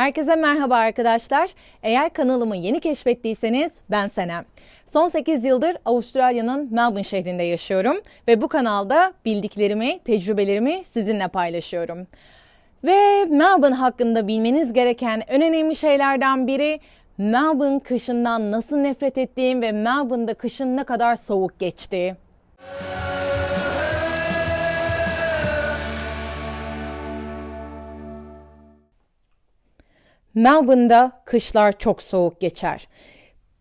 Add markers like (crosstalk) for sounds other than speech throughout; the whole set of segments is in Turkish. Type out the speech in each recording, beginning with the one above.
Herkese merhaba arkadaşlar. Eğer kanalımı yeni keşfettiyseniz ben Senem. Son 8 yıldır Avustralya'nın Melbourne şehrinde yaşıyorum ve bu kanalda bildiklerimi, tecrübelerimi sizinle paylaşıyorum. Ve Melbourne hakkında bilmeniz gereken en önemli şeylerden biri Melbourne kışından nasıl nefret ettiğim ve Melbourne'da kışın ne kadar soğuk geçtiği. Melbourne'da kışlar çok soğuk geçer.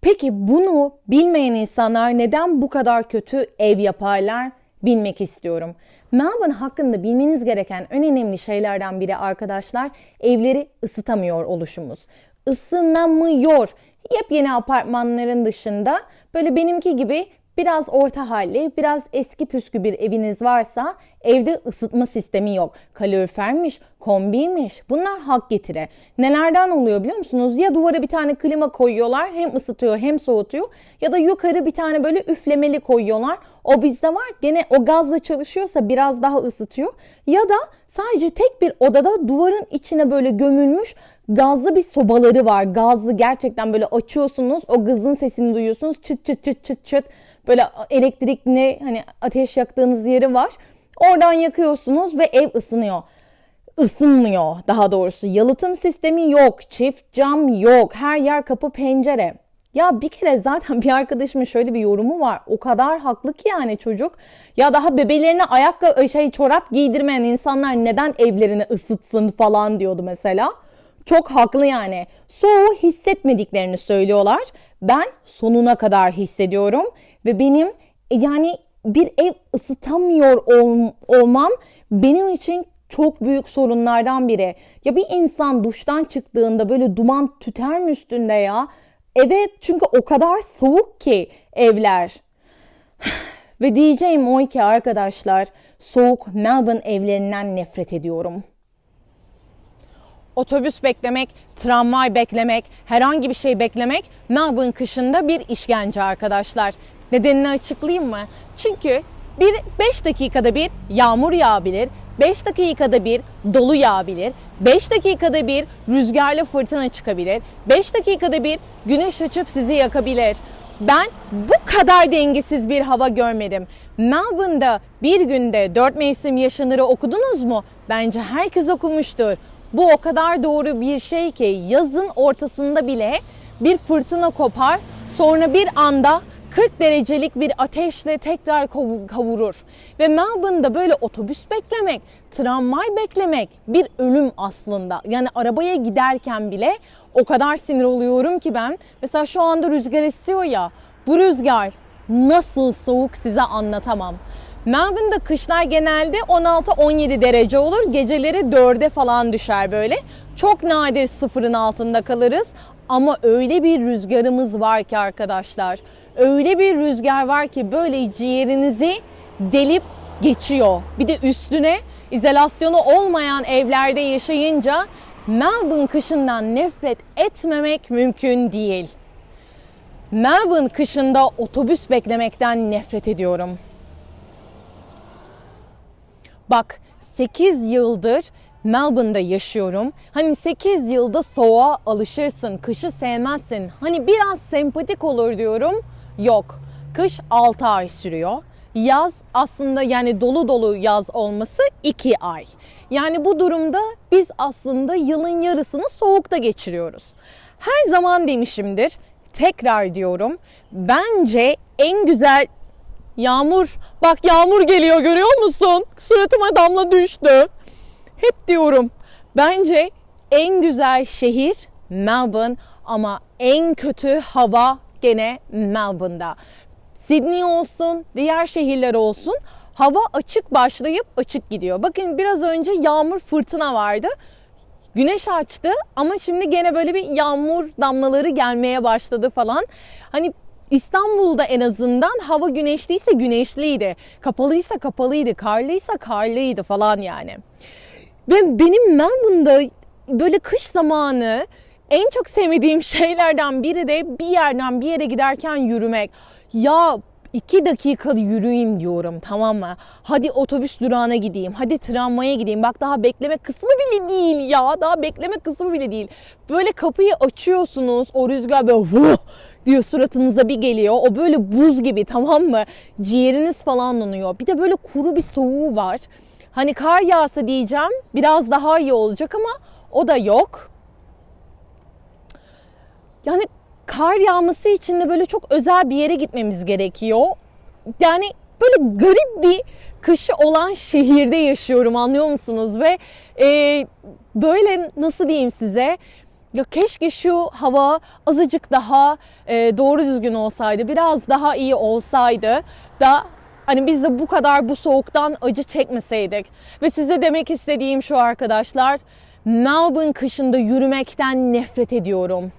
Peki bunu bilmeyen insanlar neden bu kadar kötü ev yaparlar bilmek istiyorum. Melbourne hakkında bilmeniz gereken en önemli şeylerden biri arkadaşlar evleri ısıtamıyor oluşumuz. Isınamıyor. Yepyeni apartmanların dışında böyle benimki gibi Biraz orta halli, biraz eski püskü bir eviniz varsa evde ısıtma sistemi yok. Kalorifermiş, kombiymiş bunlar hak getire. Nelerden oluyor biliyor musunuz? Ya duvara bir tane klima koyuyorlar hem ısıtıyor hem soğutuyor ya da yukarı bir tane böyle üflemeli koyuyorlar. O bizde var gene o gazla çalışıyorsa biraz daha ısıtıyor. Ya da sadece tek bir odada duvarın içine böyle gömülmüş gazlı bir sobaları var. Gazlı gerçekten böyle açıyorsunuz o gazın sesini duyuyorsunuz çıt çıt çıt çıt çıt. Böyle elektrikli hani ateş yaktığınız yeri var. Oradan yakıyorsunuz ve ev ısınıyor. Isınmıyor daha doğrusu. Yalıtım sistemi yok. Çift cam yok. Her yer kapı pencere. Ya bir kere zaten (laughs) bir arkadaşımın şöyle bir yorumu var. O kadar haklı ki yani çocuk. Ya daha bebelerine ayakkabı şey çorap giydirmeyen insanlar neden evlerini ısıtsın falan diyordu mesela. Çok haklı yani. Soğuğu hissetmediklerini söylüyorlar. Ben sonuna kadar hissediyorum ve benim e, yani bir ev ısıtamıyor ol, olmam benim için çok büyük sorunlardan biri. Ya bir insan duştan çıktığında böyle duman tüter mi üstünde ya? Evet çünkü o kadar soğuk ki evler. (sighs) Ve diyeceğim o ki arkadaşlar soğuk Melbourne evlerinden nefret ediyorum. Otobüs beklemek, tramvay beklemek, herhangi bir şey beklemek Melbourne kışında bir işkence arkadaşlar. Nedenini açıklayayım mı? Çünkü bir 5 dakikada bir yağmur yağabilir, 5 dakikada bir dolu yağabilir, 5 dakikada bir rüzgarlı fırtına çıkabilir, 5 dakikada bir güneş açıp sizi yakabilir. Ben bu kadar dengesiz bir hava görmedim. Melbourne'da bir günde 4 mevsim yaşanırı okudunuz mu? Bence herkes okumuştur. Bu o kadar doğru bir şey ki yazın ortasında bile bir fırtına kopar. Sonra bir anda 40 derecelik bir ateşle tekrar kavurur. Ve Melbourne'da böyle otobüs beklemek, tramvay beklemek bir ölüm aslında. Yani arabaya giderken bile o kadar sinir oluyorum ki ben. Mesela şu anda rüzgar esiyor ya. Bu rüzgar nasıl soğuk size anlatamam. Melbourne'da kışlar genelde 16-17 derece olur. Geceleri 4'e falan düşer böyle. Çok nadir sıfırın altında kalırız. Ama öyle bir rüzgarımız var ki arkadaşlar. Öyle bir rüzgar var ki böyle ciğerinizi delip geçiyor. Bir de üstüne izolasyonu olmayan evlerde yaşayınca Melbourne kışından nefret etmemek mümkün değil. Melbourne kışında otobüs beklemekten nefret ediyorum. Bak 8 yıldır Melbourne'da yaşıyorum. Hani 8 yılda soğuğa alışırsın, kışı sevmezsin. Hani biraz sempatik olur diyorum. Yok. Kış 6 ay sürüyor. Yaz aslında yani dolu dolu yaz olması 2 ay. Yani bu durumda biz aslında yılın yarısını soğukta geçiriyoruz. Her zaman demişimdir. Tekrar diyorum. Bence en güzel Yağmur, bak yağmur geliyor görüyor musun? Suratıma damla düştü. Hep diyorum. Bence en güzel şehir Melbourne ama en kötü hava gene Melbourne'da. Sydney olsun, diğer şehirler olsun hava açık başlayıp açık gidiyor. Bakın biraz önce yağmur fırtına vardı. Güneş açtı ama şimdi gene böyle bir yağmur damlaları gelmeye başladı falan. Hani İstanbul'da en azından hava güneşliyse güneşliydi. Kapalıysa kapalıydı, karlıysa karlıydı falan yani. Ve benim Melbourne'da böyle kış zamanı en çok sevmediğim (laughs) şeylerden biri de bir yerden bir yere giderken yürümek. Ya iki dakika yürüyeyim diyorum tamam mı? Hadi otobüs durağına gideyim. Hadi tramvaya gideyim. Bak daha bekleme kısmı bile değil ya. Daha bekleme kısmı bile değil. Böyle kapıyı açıyorsunuz. O rüzgar böyle vuh diyor suratınıza bir geliyor. O böyle buz gibi tamam mı? Ciğeriniz falan donuyor. Bir de böyle kuru bir soğuğu var. Hani kar yağsa diyeceğim biraz daha iyi olacak ama o da yok. Yani kar yağması için de böyle çok özel bir yere gitmemiz gerekiyor. Yani böyle garip bir kışı olan şehirde yaşıyorum anlıyor musunuz? Ve e, böyle nasıl diyeyim size ya keşke şu hava azıcık daha e, doğru düzgün olsaydı, biraz daha iyi olsaydı da hani biz de bu kadar bu soğuktan acı çekmeseydik. Ve size demek istediğim şu arkadaşlar, Melbourne kışında yürümekten nefret ediyorum.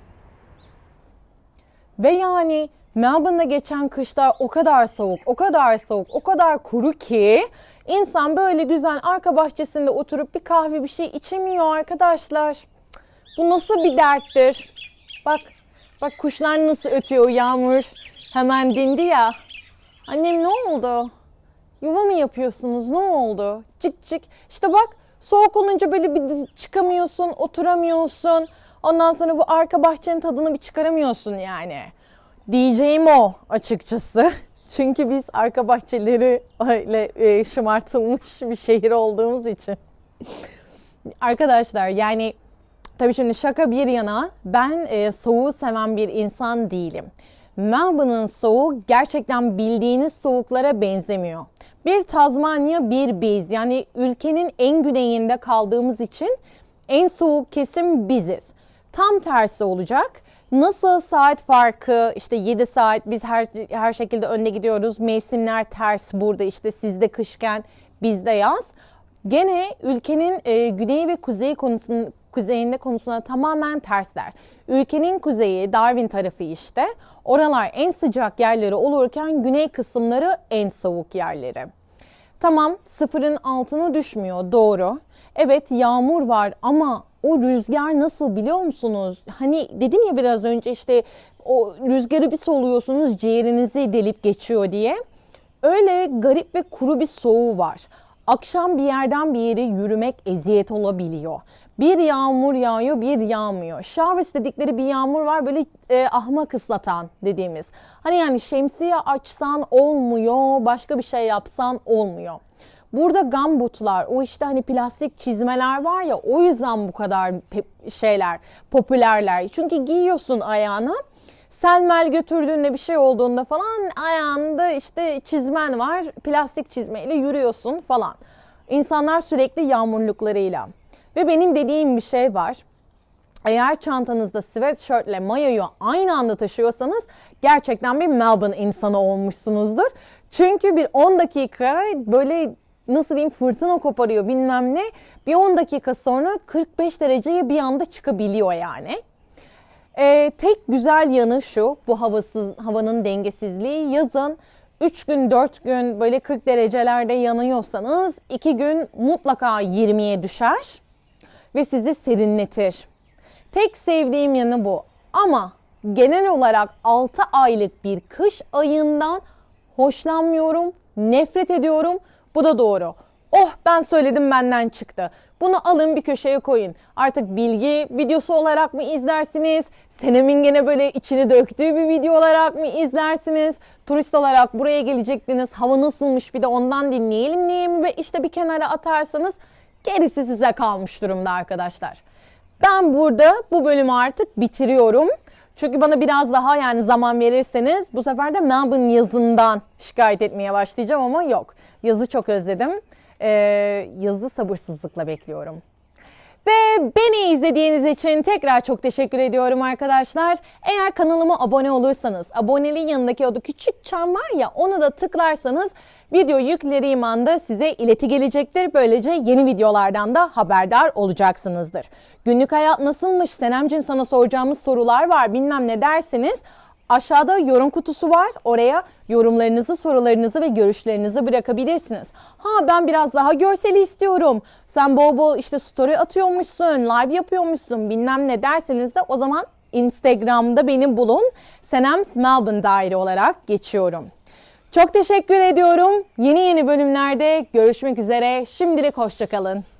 Ve yani Melbourne'da geçen kışlar o kadar soğuk, o kadar soğuk, o kadar kuru ki insan böyle güzel arka bahçesinde oturup bir kahve bir şey içemiyor arkadaşlar. Bu nasıl bir derttir? Bak, bak kuşlar nasıl ötüyor yağmur hemen dindi ya. Annem ne oldu? Yuva mı yapıyorsunuz? Ne oldu? Cık cık. İşte bak soğuk olunca böyle bir çıkamıyorsun, oturamıyorsun. Ondan sonra bu arka bahçenin tadını bir çıkaramıyorsun yani. Diyeceğim o açıkçası. (laughs) Çünkü biz arka bahçeleri öyle e, şımartılmış bir şehir olduğumuz için. Arkadaşlar yani tabii şimdi şaka bir yana ben e, soğuğu seven bir insan değilim. Melbourne'ın soğuğu gerçekten bildiğiniz soğuklara benzemiyor. Bir Tazmanya bir biz yani ülkenin en güneyinde kaldığımız için en soğuk kesim biziz. Tam tersi olacak. Nasıl saat farkı işte 7 saat biz her her şekilde önde gidiyoruz. Mevsimler ters burada işte sizde kışken bizde yaz. Gene ülkenin e, güney ve kuzey konusunun kuzeyinde konusuna tamamen tersler. Ülkenin kuzeyi Darwin tarafı işte. Oralar en sıcak yerleri olurken güney kısımları en soğuk yerleri. Tamam sıfırın altına düşmüyor doğru. Evet yağmur var ama o rüzgar nasıl biliyor musunuz? Hani dedim ya biraz önce işte o rüzgarı bir soluyorsunuz ciğerinizi delip geçiyor diye. Öyle garip ve kuru bir soğuğu var. Akşam bir yerden bir yere yürümek eziyet olabiliyor. Bir yağmur yağıyor, bir yağmıyor. Showers dedikleri bir yağmur var böyle e, ahmak ıslatan dediğimiz. Hani yani şemsiye açsan olmuyor, başka bir şey yapsan olmuyor. Burada gambutlar, o işte hani plastik çizmeler var ya o yüzden bu kadar şeyler popülerler. Çünkü giyiyorsun ayağına. Selmel götürdüğünde bir şey olduğunda falan ayağında işte çizmen var. Plastik çizmeyle yürüyorsun falan. İnsanlar sürekli yağmurluklarıyla. Ve benim dediğim bir şey var. Eğer çantanızda sweatshirtle mayoyu aynı anda taşıyorsanız gerçekten bir Melbourne insanı olmuşsunuzdur. Çünkü bir 10 dakika böyle nasıl diyeyim fırtına koparıyor bilmem ne. Bir 10 dakika sonra 45 dereceye bir anda çıkabiliyor yani. Ee, tek güzel yanı şu bu havasız havanın dengesizliği yazın 3 gün 4 gün böyle 40 derecelerde yanıyorsanız 2 gün mutlaka 20'ye düşer ve sizi serinletir. Tek sevdiğim yanı bu. Ama genel olarak 6 aylık bir kış ayından hoşlanmıyorum, nefret ediyorum. Bu da doğru. Oh ben söyledim benden çıktı. Bunu alın bir köşeye koyun. Artık bilgi videosu olarak mı izlersiniz? Senem'in gene böyle içini döktüğü bir video olarak mı izlersiniz? Turist olarak buraya gelecektiniz. Hava nasılmış bir de ondan dinleyelim diye mi? işte bir kenara atarsanız gerisi size kalmış durumda arkadaşlar. Ben burada bu bölümü artık bitiriyorum. Çünkü bana biraz daha yani zaman verirseniz bu sefer de Melbourne yazından şikayet etmeye başlayacağım ama yok. Yazı çok özledim. Ee, yazı sabırsızlıkla bekliyorum. Ve beni izlediğiniz için tekrar çok teşekkür ediyorum arkadaşlar. Eğer kanalıma abone olursanız, aboneliğin yanındaki o küçük çan var ya onu da tıklarsanız video yüklediğim anda size ileti gelecektir. Böylece yeni videolardan da haberdar olacaksınızdır. Günlük hayat nasılmış? Senemcim sana soracağımız sorular var bilmem ne derseniz Aşağıda yorum kutusu var. Oraya yorumlarınızı, sorularınızı ve görüşlerinizi bırakabilirsiniz. Ha ben biraz daha görseli istiyorum. Sen bol bol işte story atıyormuşsun, live yapıyormuşsun bilmem ne derseniz de o zaman Instagram'da beni bulun. Senem Melbourne Daire olarak geçiyorum. Çok teşekkür ediyorum. Yeni yeni bölümlerde görüşmek üzere. Şimdilik hoşçakalın.